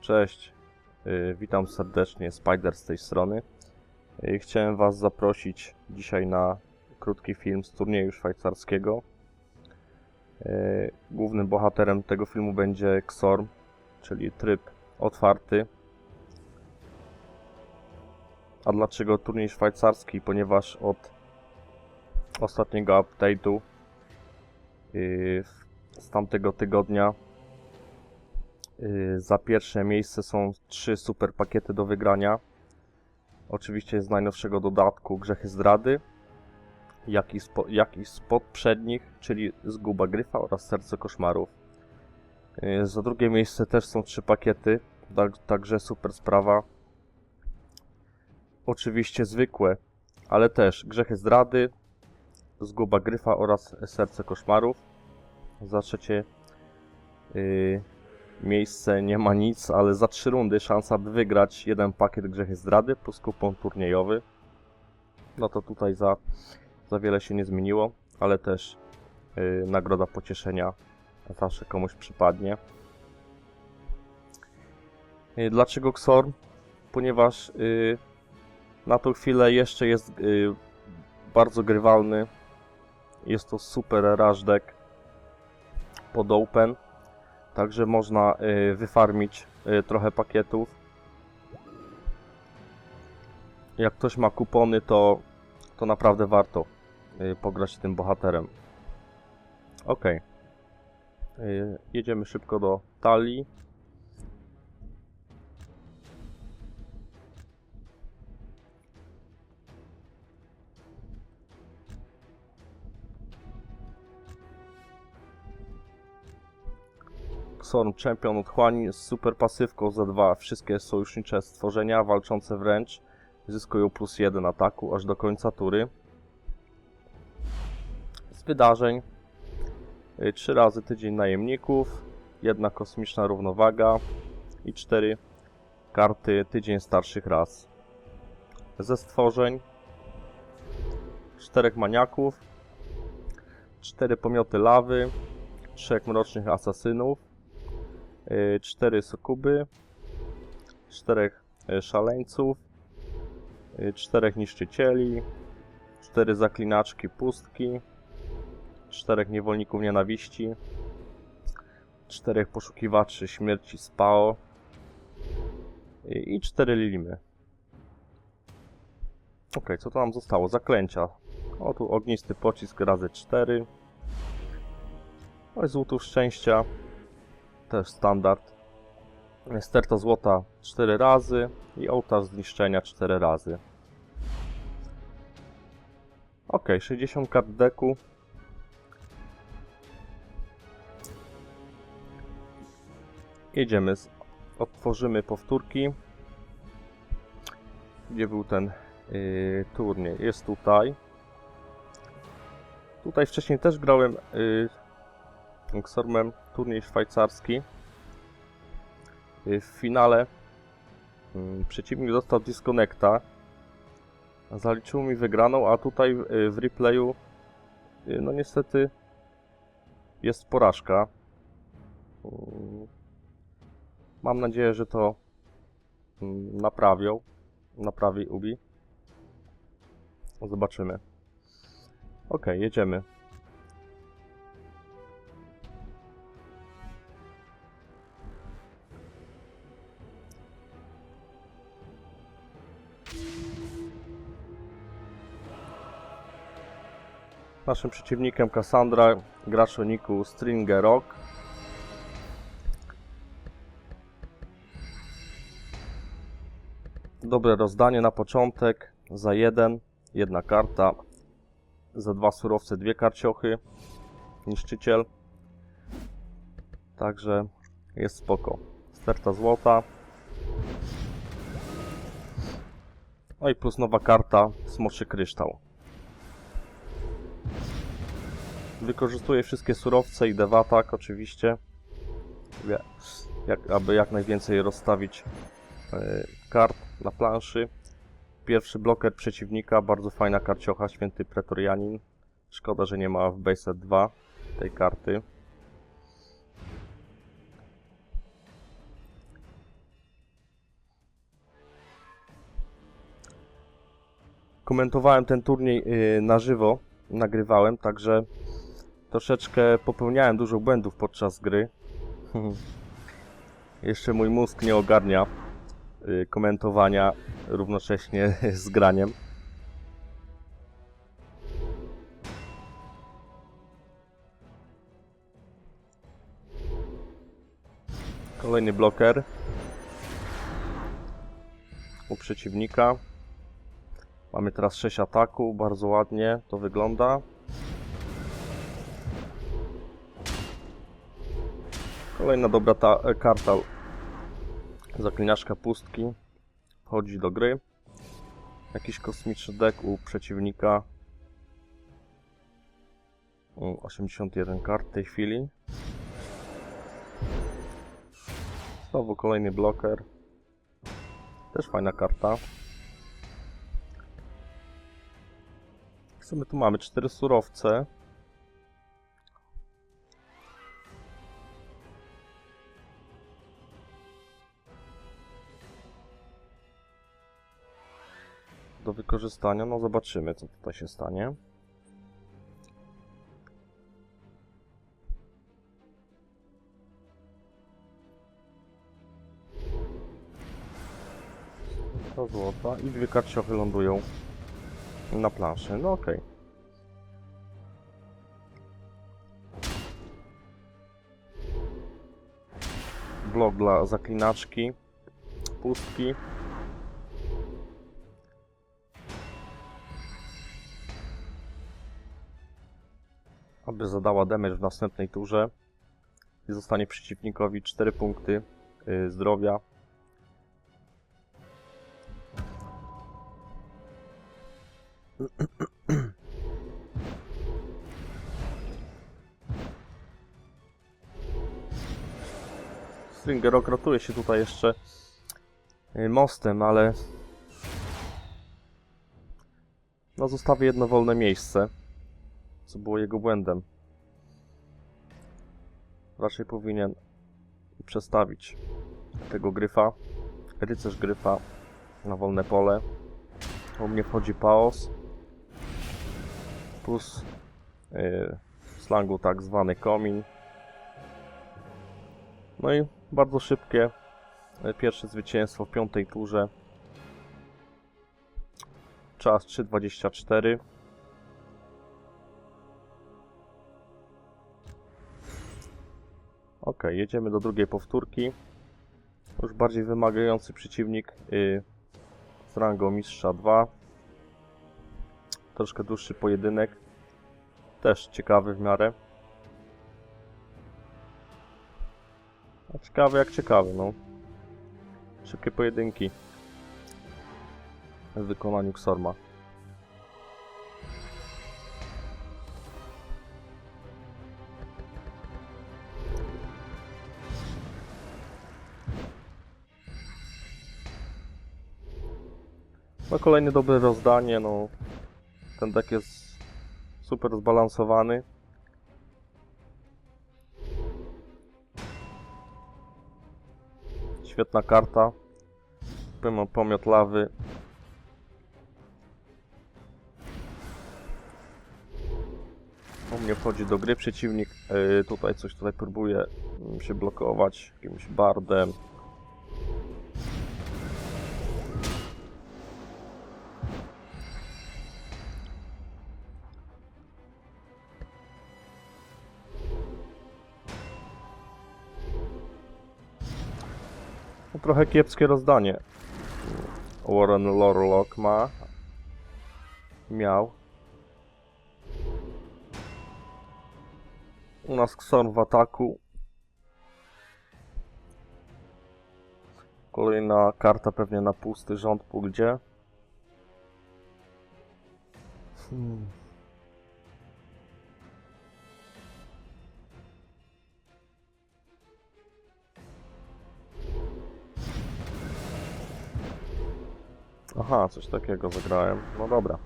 Cześć, y, witam serdecznie, Spider z tej strony. Y, Chciałem Was zaprosić dzisiaj na krótki film z turnieju szwajcarskiego. Y, Głównym bohaterem tego filmu będzie Xorm, czyli tryb otwarty. A dlaczego turniej szwajcarski? Ponieważ od ostatniego update'u y, z tamtego tygodnia Y, Za pierwsze miejsce są trzy super pakiety do wygrania. Oczywiście z najnowszego dodatku Grzechy Zdrady, jak i, spo, jak i z poprzednich, czyli Zguba Gryfa oraz Serce Koszmarów. Y, Za drugie miejsce też są trzy pakiety, tak, także super sprawa. Oczywiście zwykłe, ale też Grzechy Zdrady, Zguba Gryfa oraz Serce Koszmarów. Za trzecie yy, miejsce nie ma nic, ale za trzy rundy szansa, by wygrać jeden pakiet Grzechy Zdrady plus kupon turniejowy. No to tutaj za, za wiele się nie zmieniło, ale też yy, nagroda pocieszenia zawsze komuś przypadnie. Yy, dlaczego Xorn? Ponieważ yy, na tą chwilę jeszcze jest yy, bardzo grywalny. Jest to super rush deck pod open. Także można y, wyfarmić y, trochę pakietów. Jak ktoś ma kupony, to, to naprawdę warto y, pograć tym bohaterem. Ok. Jedziemy szybko do talii. Xorn Champion Otchłani z super pasywką za dwa. Wszystkie sojusznicze stworzenia walczące wręcz zyskują plus 1 ataku aż do końca tury. Z wydarzeń. 3 razy tydzień najemników, jedna kosmiczna równowaga i 4 karty tydzień starszych ras. Ze stworzeń. 4 maniaków, 4 pomioty lawy, 3 mrocznych asasynów, 4 sokuby, 4 szaleńców, 4 niszczycieli, 4 zaklinaczki pustki, 4 niewolników nienawiści, 4 poszukiwaczy śmierci spao i 4 lilimy. Ok, co to nam zostało? Zaklęcia. O, tu ognisty pocisk razy 4. Oj, złotów szczęścia też standard. Sterta złota 4 razy i ołtarz zniszczenia 4 razy. Ok, 60 kart deku. Jedziemy, z... otworzymy powtórki. Gdzie był ten yy, turniej? Jest tutaj. Tutaj wcześniej też grałem yy, Xormem turniej szwajcarski. Y, W finale mm, przeciwnik dostał disconnecta. Zaliczył mi wygraną, a tutaj y, w replayu y, no niestety jest porażka. Mm, Mam nadzieję, że to mm, naprawią. Naprawi Ubi. Zobaczymy. Ok, jedziemy. Naszym przeciwnikiem Cassandra, gracz o niku Stringer Rock. Dobre rozdanie na początek. Za jeden, jedna karta. Za dwa surowce, dwie karciochy. Niszczyciel. Także jest spoko. Sterta złota. No i plus nowa karta, smoczy kryształ. Wykorzystuję wszystkie surowce i dewatak oczywiście, jak, aby jak najwięcej rozstawić e, kart na planszy. Pierwszy bloker przeciwnika, bardzo fajna karciocha, święty pretorianin. Szkoda, że nie ma w Base 2 tej karty. Komentowałem ten turniej y, na żywo, nagrywałem, także troszeczkę popełniałem dużo błędów podczas gry. Jeszcze mój mózg nie ogarnia y, komentowania równocześnie z graniem. Kolejny bloker u przeciwnika. Mamy teraz 6 ataku, bardzo ładnie to wygląda. Kolejna dobra ta, e, karta Zaklinaczka pustki wchodzi do gry. Jakiś kosmiczny deck u przeciwnika. O, 81 kart w tej chwili. Znowu kolejny bloker. Też fajna karta. Co my tu mamy? Cztery surowce. Do wykorzystania. No zobaczymy, co tutaj się stanie. To złota i dwie karciochy lądują na planszy. No okej. Blok dla zaklinaczki, pustki. Aby zadała damage w następnej turze i zostanie przeciwnikowi 4 punkty y, zdrowia. Stringer okratuje się tutaj jeszcze y, mostem, ale no zostawię jedno wolne miejsce co było jego błędem. Raczej powinien przestawić tego gryfa, rycerz gryfa na wolne pole. U mnie wchodzi paos plus yy, w slangu tak zwany komin. No i bardzo szybkie yy, pierwsze zwycięstwo w piątej turze. Czas 3.24. Ok, jedziemy do drugiej powtórki. Już bardziej wymagający przeciwnik yy, z rangą mistrza 2. Troszkę dłuższy pojedynek. Też ciekawy w miarę. A ciekawy jak ciekawy, no. Szybkie pojedynki w wykonaniu Xorma. No kolejne dobre rozdanie, no ten deck jest super zbalansowany. Świetna karta. Pomimo pomiot lawy. U mnie wchodzi do gry przeciwnik. Yy, tutaj coś tutaj próbuje mm, się blokować jakimś bardem. No, trochę kiepskie rozdanie. Warren Lorlock ma. Miał. U nas Xorn w ataku. Kolejna karta pewnie na pusty rząd pójdzie. Hmm. Aha, coś takiego zagrałem. No dobra.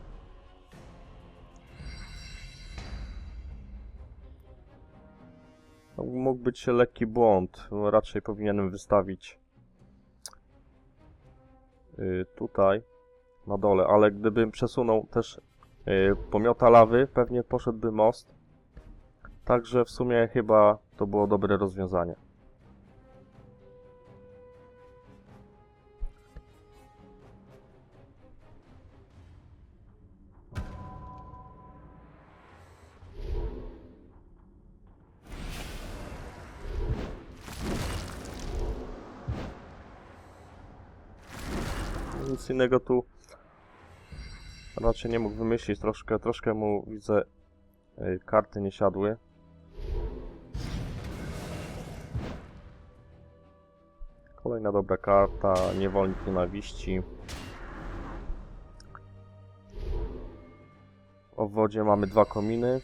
Mógł być lekki błąd. No, Raczej powinienem wystawić y, tutaj na dole, ale gdybym przesunął też y, pomiota lawy, pewnie poszedłby most. Także w sumie chyba to było dobre rozwiązanie. Nic innego tu raczej nie mógł wymyślić. Troszkę, troszkę mu widzę y, karty nie siadły. Kolejna dobra karta, niewolnik nienawiści. W obwodzie mamy dwa kominy.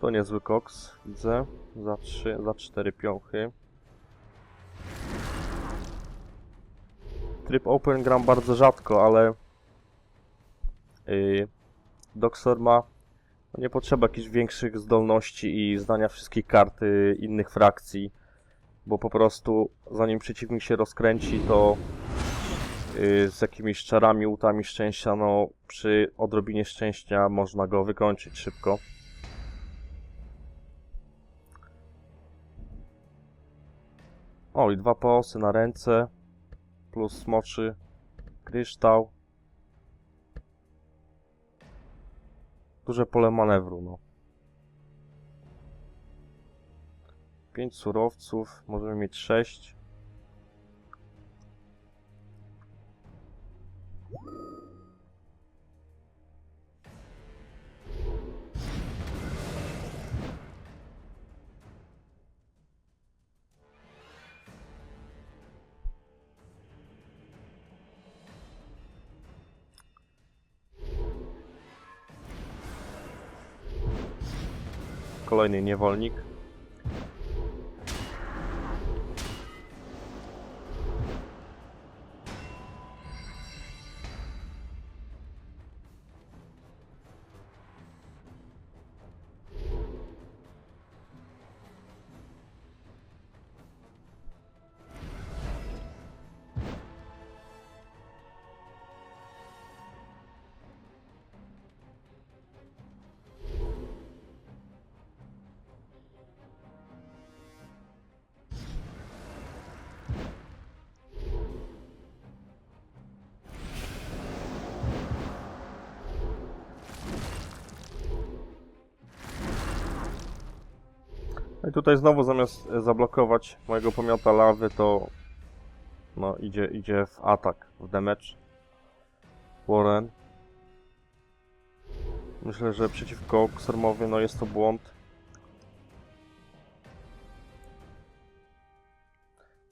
To niezły koks, widzę. Za trzy, za cztery piąchy. Tryb Open gram bardzo rzadko, ale yy, Doxor ma no nie potrzeba jakichś większych zdolności i znania wszystkich kart innych frakcji, bo po prostu zanim przeciwnik się rozkręci, to yy, z jakimiś czarami, łutami szczęścia, no przy odrobinie szczęścia można go wykończyć szybko. O, i dwa poosy na ręce, plus smoczy, kryształ. Duże pole manewru, no. Pięć surowców, możemy mieć sześć. Kolejny niewolnik. I tutaj znowu zamiast e, zablokować mojego pomiota lawy, to no idzie, idzie w atak, w damage. Warren. Myślę, że przeciwko Xermowi no jest to błąd.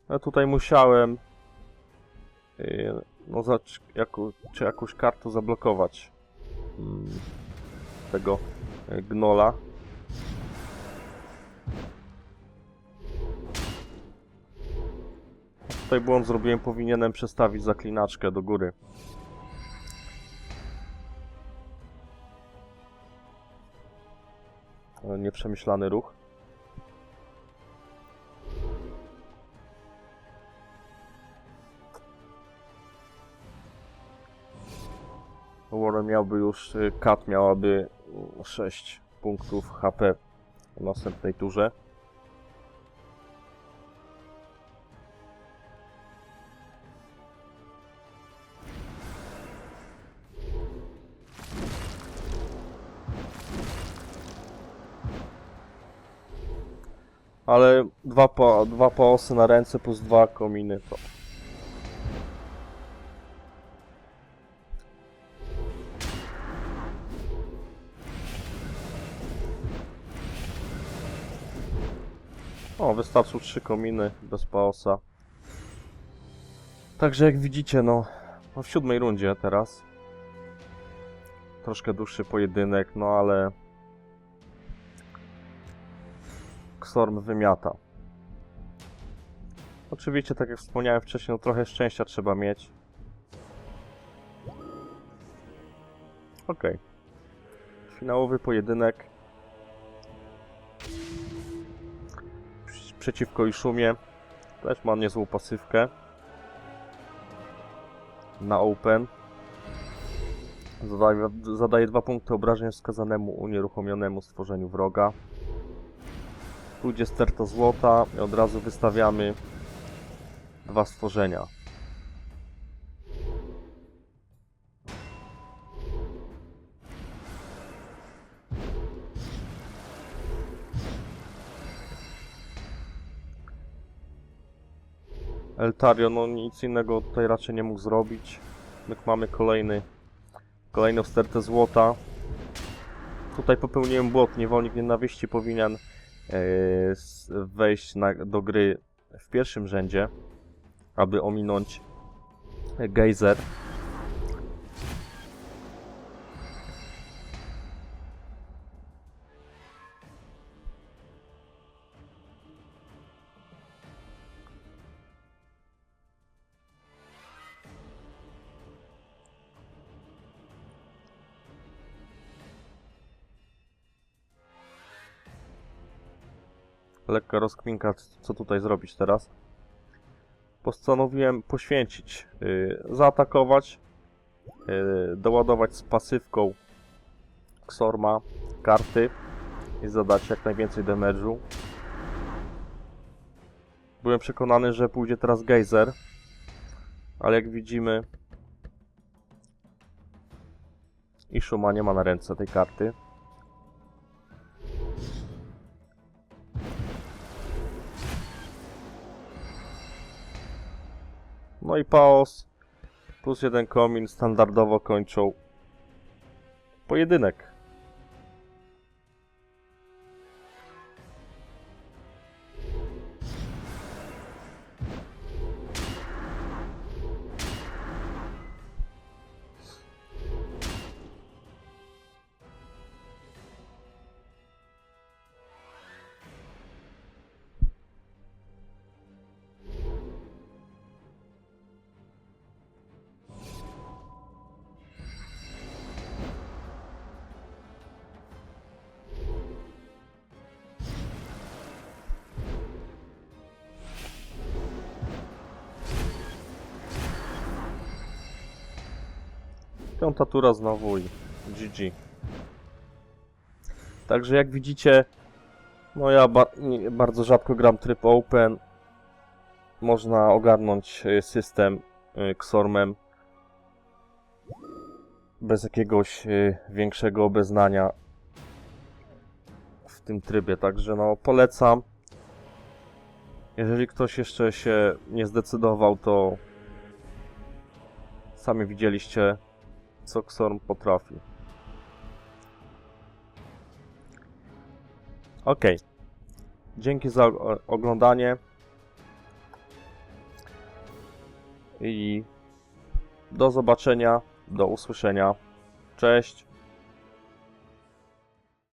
No tutaj musiałem yy, no za, jaku, czy jakąś kartę zablokować mm, tego y, gnola. Tutaj błąd zrobiłem, powinienem przestawić zaklinaczkę do góry. Nieprzemyślany ruch. Warren miałby już, y, Kat miałaby 6 punktów HP w następnej turze. Ale dwa, po, dwa poosy na ręce plus dwa kominy to. O, wystarczą trzy kominy bez paosa. Także jak widzicie, no, no w siódmej rundzie teraz. troszkę dłuższy pojedynek, no ale Storm wymiata. Oczywiście, tak jak wspomniałem wcześniej, no trochę szczęścia trzeba mieć. Okej. Finałowy pojedynek. Przeciwko Iszumie. Też ma niezłą pasywkę. Na open. Zadaje, zadaje dwa punkty obrażeń wskazanemu unieruchomionemu stworzeniu wroga. Pójdzie sterto złota i od razu wystawiamy dwa stworzenia. Eltario, no nic innego tutaj raczej nie mógł zrobić. Jak mamy kolejny, kolejną stertę złota. Tutaj popełniłem błąd, niewolnik nienawiści powinien wejść na, do gry w pierwszym rzędzie, aby ominąć gejzer. Lekka rozkminka, co tutaj zrobić teraz. Postanowiłem poświęcić, yy, zaatakować, yy, doładować z pasywką Xorma karty i zadać jak najwięcej damage'u. Byłem przekonany, że pójdzie teraz Geyser, ale jak widzimy Ishuma nie ma na ręce tej karty. No i Paos plus jeden komin standardowo kończą pojedynek. Piąta tura znowu i GG. Także jak widzicie, no ja ba bardzo rzadko gram tryb open. Można ogarnąć y, system y, Xormem bez jakiegoś y, większego obeznania w tym trybie. Także no polecam. Jeżeli ktoś jeszcze się nie zdecydował, to sami widzieliście co Xorm potrafi. Ok. Dzięki za oglądanie. I do zobaczenia, do usłyszenia. Cześć.